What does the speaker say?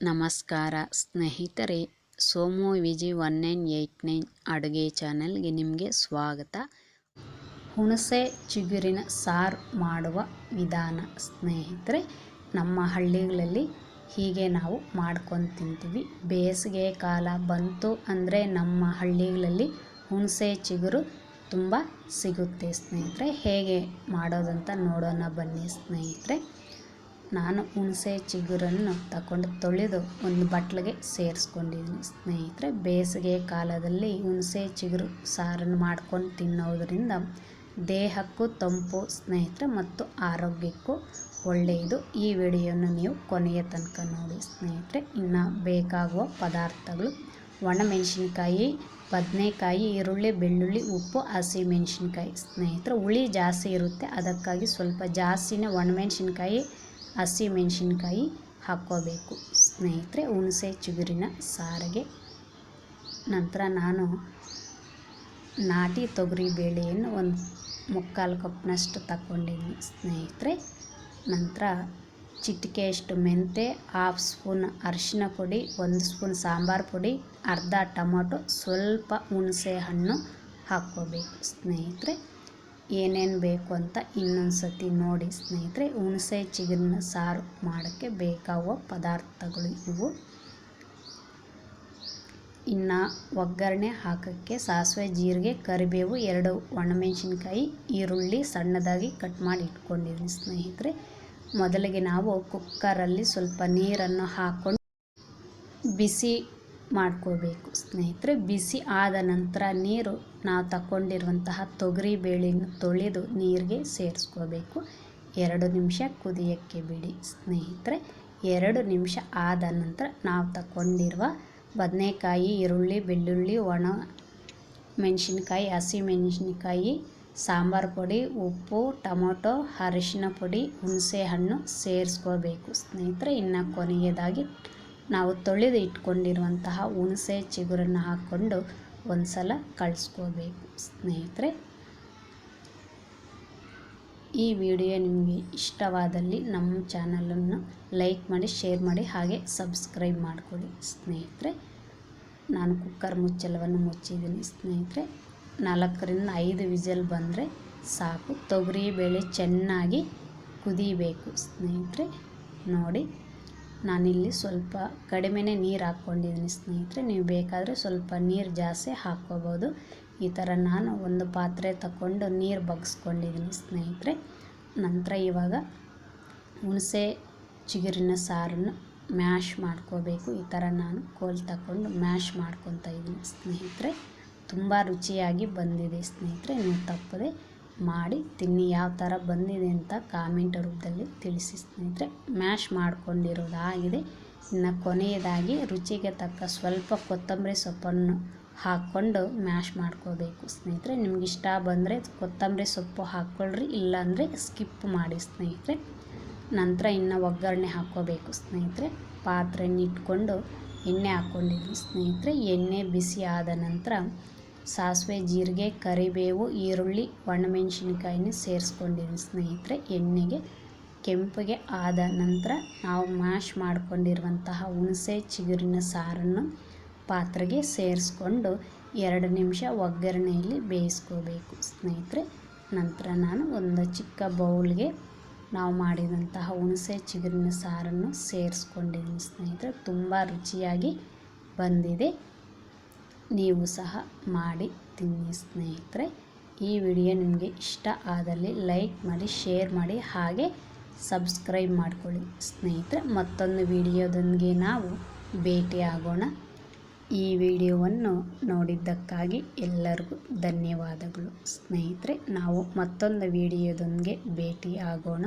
ನಮಸ್ಕಾರ ಸ್ನೇಹಿತರೆ, Somu Viji one nine eight nine ಅಡುಗೆ ಚಾನಲ್ಗೆ ನಿಮಗೆ ಸ್ವಾಗತ. ಹುಣಸೆ ಚಿಗುರಿನ ಸಾರು ಮಾಡುವ ವಿಧಾನ ಸ್ನೇಹಿತರೆ, ನಮ್ಮ ಹಳ್ಳಿಗಳಲ್ಲಿ ಹೀಗೆ ನಾವು ಮಾಡ್ಕೊಂಡು ತಿಂತೀವಿ. ಬೇಸಿಗೆ ಕಾಲ ಬಂತು ಅಂದರೆ ನಮ್ಮ ಹಳ್ಳಿಗಳಲ್ಲಿ ಹುಣಸೆ ಚಿಗುರು ತುಂಬ ಸಿಗುತ್ತೆ ಸ್ನೇಹಿತರೆ. ಹೇಗೆ ಮಾಡೋದಂತ ನೋಡೋಣ ಬನ್ನಿ ಸ್ನೇಹಿತರೆ. ನಾನು ಹುಣಸೆ ಚಿಗುರನ್ನು ತಗೊಂಡು ತೊಳೆದು ಒಂದು ಬಟ್ಲಿಗೆ ಸೇರಿಸ್ಕೊಂಡಿದ್ದೀನಿ. ಸ್ನೇಹಿತರೆ, ಬೇಸಿಗೆ ಕಾಲದಲ್ಲಿ ಹುಣಸೆ ಚಿಗುರು ಸಾರನ್ನು ಮಾಡ್ಕೊಂಡು ತಿನ್ನೋದರಿಂದ ದೇಹಕ್ಕೂ ತಂಪು, ಸ್ನೇಹಿತರೆ, ಮತ್ತು ಆರೋಗ್ಯಕ್ಕೂ ಒಳ್ಳೆಯದು. ಈ ವಿಡಿಯೋನ ನೀವು ಕೊನೆಯ ತನಕ ನೋಡಿ. ಸ್ನೇಹಿತರೆ, ಇನ್ನು ಬೇಕಾಗುವ ಪದಾರ್ಥಗಳು ಒಣಮೆಣಸಿನ್ಕಾಯಿ, ಬದನೆಕಾಯಿ, ಈರುಳ್ಳಿ, ಬೆಳ್ಳುಳ್ಳಿ, ಉಪ್ಪು ಹಸಿಮೆಣ್ಸಿನ್ಕಾಯಿ ಸ್ನೇಹಿತರೆ, ಹುಳಿ ಜಾಸ್ತಿ ಇರುತ್ತೆ. ಅದಕ್ಕಾಗಿ ಸ್ವಲ್ಪ ಜಾಸ್ತಿನೇ ಒಣಮೆಣ್ಸಿನ್ಕಾಯಿ ಹಸಿಮೆಣ್ಸಿನ್ಕಾಯಿ ಹಾಕ್ಕೋಬೇಕು. ಸ್ನೇಹಿತರೆ, ಹುಣಸೆ ಚಿಗುರಿನ ಸಾರಿಗೆ. ನಂತರ ನಾನು ನಾಟಿ ತೊಗರಿ ಬೇಳೆಯನ್ನು ಒಂದು ಮುಕ್ಕಾಲು ಕಪ್ನಷ್ಟು ತಗೊಂಡಿದ್ದೀನಿ ಸ್ನೇಹಿತರೆ, ನಂತರ ಚಿಟಿಕೆಯಷ್ಟು ಮೆಂತೆ ಹಾಫ್ ಸ್ಪೂನ್ ಅರಿಶಿನ ಪುಡಿ, ಒಂದು ಸ್ಪೂನ್ ಸಾಂಬಾರು ಪುಡಿ, ಅರ್ಧ ಟೊಮೊಟೊ, ಸ್ವಲ್ಪ ಹುಣಸೆ ಹಣ್ಣು ಹಾಕ್ಕೋಬೇಕು. ಸ್ನೇಹಿತರೆ ಏನೇನು ಬೇಕು ಅಂತ ಇನ್ನೊಂದು ಸತಿ ನೋಡಿ ಸ್ನೇಹಿತರೆ, ಹುಣಸೆ, ಚಿಗುರಿನ ಸಾರು ಮಾಡೋಕ್ಕೆ ಬೇಕಾಗುವ ಪದಾರ್ಥಗಳು ಇವು. ಇನ್ನು ಒಗ್ಗರಣೆ ಹಾಕೋಕ್ಕೆ ಸಾಸಿವೆ, ಜೀರಿಗೆ, ಕರಿಬೇವು, ಎರಡು ಒಣಮೆಣಸಿನ್ಕಾಯಿ, ಈರುಳ್ಳಿ ಸಣ್ಣದಾಗಿ ಕಟ್ ಮಾಡಿ ಇಟ್ಕೊಂಡಿದ್ದೀನಿ ಸ್ನೇಹಿತರೆ. ಮೊದಲಿಗೆ ನಾವು ಕುಕ್ಕರಲ್ಲಿ ಸ್ವಲ್ಪ ನೀರನ್ನು ಹಾಕ್ಕೊಂಡು ಬಿಸಿ ಮಾಡ್ಕೋಬೇಕು ಸ್ನೇಹಿತರೆ, ಬಿಸಿ ಆದ ನಂತರ ನೀರು ನಾವು ತಗೊಂಡಿರುವಂತಹ ತೊಗರಿ ಬೇಳೆಯನ್ನು ತೊಳೆದು ನೀರಿಗೆ ಸೇರಿಸ್ಕೋಬೇಕು ಎರಡು ನಿಮಿಷ ಕುದಿಯೋಕ್ಕೆ ಬಿಡಿ. ಸ್ನೇಹಿತರೆ, ಎರಡು ನಿಮಿಷ ಆದ ನಂತರ ನಾವು ತಗೊಂಡಿರುವ ಬದನೆಕಾಯಿ, ಈರುಳ್ಳಿ, ಬೆಳ್ಳುಳ್ಳಿ, ಒಣ ಮೆಣಸಿನ್ಕಾಯಿ ಹಸಿಮೆಣಸಿನ್ಕಾಯಿ ಸಾಂಬಾರು ಪುಡಿ, ಉಪ್ಪು, ಟೊಮೊಟೊ, ಅರಿಶಿನ ಪುಡಿ ಹುಣಸೆ ಹಣ್ಣು ಸೇರಿಸ್ಕೋಬೇಕು ಸ್ನೇಹಿತರೆ, ಇನ್ನು ಕೊನೆಯದಾಗಿ ನಾವು ತೊಳೆದು ಇಟ್ಕೊಂಡಿರುವಂತಹ ಹುಣಸೆ ಚಿಗುರನ್ನು ಹಾಕ್ಕೊಂಡು ಒಂದು ಸಲ ಕಳಿಸ್ಕೋಬೇಕು. ಸ್ನೇಹಿತರೆ, ಈ ವಿಡಿಯೋ ನಿಮಗೆ ಇಷ್ಟವಾದಲ್ಲಿ ನಮ್ಮ ಚಾನಲನ್ನು ಲೈಕ್ ಮಾಡಿ, ಶೇರ್ ಮಾಡಿ, ಹಾಗೆ ಸಬ್ಸ್ಕ್ರೈಬ್ ಮಾಡಿಕೊಳ್ಳಿ ಸ್ನೇಹಿತರೆ, ನಾನು ಕುಕ್ಕರ್ ಮುಚ್ಚಲವನ್ನು ಮುಚ್ಚಿದ್ದೀನಿ. ಸ್ನೇಹಿತರೆ, ನಾಲ್ಕರಿಂದ ಐದು ವಿಸಲ್ ಬಂದರೆ ಸಾಕು. ತೊಗರಿ ಬೇಳೆ ಚೆನ್ನಾಗಿ ಕುದಿಬೇಕು. ಸ್ನೇಹಿತರೆ, ನೋಡಿ. ನಾನಿಲ್ಲಿ ಸ್ವಲ್ಪ ಕಡಿಮೆನೇ ನೀರು ಹಾಕ್ಕೊಂಡಿದ್ದೀನಿ ಸ್ನೇಹಿತರೆ. ನೀವು ಬೇಕಾದರೆ ಸ್ವಲ್ಪ ನೀರು ಜಾಸ್ತಿ ಹಾಕ್ಕೋಬೋದು. ಈ ಥರ ನಾನು ಒಂದು ಪಾತ್ರೆ ತಗೊಂಡು ನೀರು ಬಗ್ಸ್ಕೊಂಡಿದ್ದೀನಿ ಸ್ನೇಹಿತರೆ. ನಂತರ ಇವಾಗ ಹುಣಸೆ, ಚಿಗುರಿನ ಸಾರನ್ನು ಮ್ಯಾಶ್ ಮಾಡ್ಕೋಬೇಕು. ಈ ಥರ ನಾನು ಕೋಲ್ ತಗೊಂಡು ಮ್ಯಾಶ್ ಮಾಡ್ಕೊತಾ ಇದ್ದೀನಿ ಸ್ನೇಹಿತರೆ. ತುಂಬ ರುಚಿಯಾಗಿ ಬಂದಿದೆ ಸ್ನೇಹಿತರೆ. ನೀವು ತಪ್ಪದೆ ಮಾಡಿ ತಿನ್ನಿ, ಯಾವ ಥರ ಬಂದಿದೆ ಅಂತ ಕಾಮೆಂಟ್ ರೂಪದಲ್ಲಿ ತಿಳಿಸಿ ಸ್ನೇಹಿತರೆ. ಮ್ಯಾಶ್ ಮಾಡ್ಕೊಂಡಿರೋದಾಗಿದೆ. ಇನ್ನು ಕೊನೆಯದಾಗಿ ರುಚಿಗೆ ತಕ್ಕ ಸ್ವಲ್ಪ ಕೊತ್ತಂಬರಿ ಸೊಪ್ಪನ್ನು ಹಾಕ್ಕೊಂಡು ಮ್ಯಾಶ್ ಮಾಡ್ಕೋಬೇಕು ಸ್ನೇಹಿತರೆ. ನಿಮ್ಗೆ ಇಷ್ಟ ಬಂದರೆ ಕೊತ್ತಂಬರಿ ಸೊಪ್ಪು ಹಾಕ್ಕೊಳ್ರಿ, ಇಲ್ಲಾಂದರೆ ಸ್ಕಿಪ್ ಮಾಡಿ ಸ್ನೇಹಿತರೆ. ನಂತರ ಇನ್ನು ಒಗ್ಗರಣೆ ಹಾಕ್ಕೋಬೇಕು ಸ್ನೇಹಿತರೆ. ಪಾತ್ರೆಯನ್ನು ಇಟ್ಕೊಂಡು ಎಣ್ಣೆ ಹಾಕ್ಕೊಂಡಿದ್ವಿ ಸ್ನೇಹಿತರೆ. ಎಣ್ಣೆ ಬಿಸಿ ಆದ ನಂತರ ಸಾಸಿವೆ, ಜೀರಿಗೆ, ಕರಿಬೇವು, ಈರುಳ್ಳಿ, ಒಣಮೆಣ್ಸಿನ್ಕಾಯಿನ ಸೇರಿಸ್ಕೊಂಡಿದ್ದೀನಿ ಸ್ನೇಹಿತರೆ. ಎಣ್ಣೆಗೆ, ಕೆಂಪಗೆ ಆದ ನಂತರ ನಾವು ಮ್ಯಾಶ್ ಮಾಡಿಕೊಂಡಿರುವಂತಹ ಹುಣಸೆ, ಚಿಗುರಿನ ಸಾರನ್ನು ಪಾತ್ರೆಗೆ ಸೇರಿಸ್ಕೊಂಡು ಎರಡು ನಿಮಿಷ ಒಗ್ಗರಣೆಯಲ್ಲಿ ಬೇಯಿಸ್ಕೋಬೇಕು ಸ್ನೇಹಿತರೆ. ನಂತರ ನಾನು ಒಂದು ಚಿಕ್ಕ ಬೌಲ್ಗೆ ನಾವು ಮಾಡಿದಂತಹ ಹುಣಸೆ, ಚಿಗುರಿನ ಸಾರನ್ನು ಸೇರಿಸ್ಕೊಂಡಿದ್ದೀನಿ ಸ್ನೇಹಿತರೆ. ತುಂಬ ರುಚಿಯಾಗಿ ಬಂದಿದೆ. ನೀವು ಸಹ ಮಾಡಿ ತಿನ್ನಿ ಸ್ನೇಹಿತರೆ. ಈ ವಿಡಿಯೋ ನಿಮಗೆ ಇಷ್ಟ ಆದಲ್ಲಿ ಲೈಕ್ ಮಾಡಿ, ಶೇರ್ ಮಾಡಿ, ಹಾಗೆ ಸಬ್ಸ್ಕ್ರೈಬ್ ಮಾಡಿಕೊಳ್ಳಿ ಸ್ನೇಹಿತರೆ. ಮತ್ತೊಂದು ವಿಡಿಯೋದೊಂದಿಗೆ ನಾವು ಭೇಟಿಯಾಗೋಣ. ಈ ವಿಡಿಯೋವನ್ನು ನೋಡಿದ್ದಕ್ಕಾಗಿ ಎಲ್ಲರಿಗೂ ಧನ್ಯವಾದಗಳು ಸ್ನೇಹಿತರೆ. ನಾವು ಮತ್ತೊಂದು ವಿಡಿಯೋದೊಂದಿಗೆ ಭೇಟಿ ಆಗೋಣ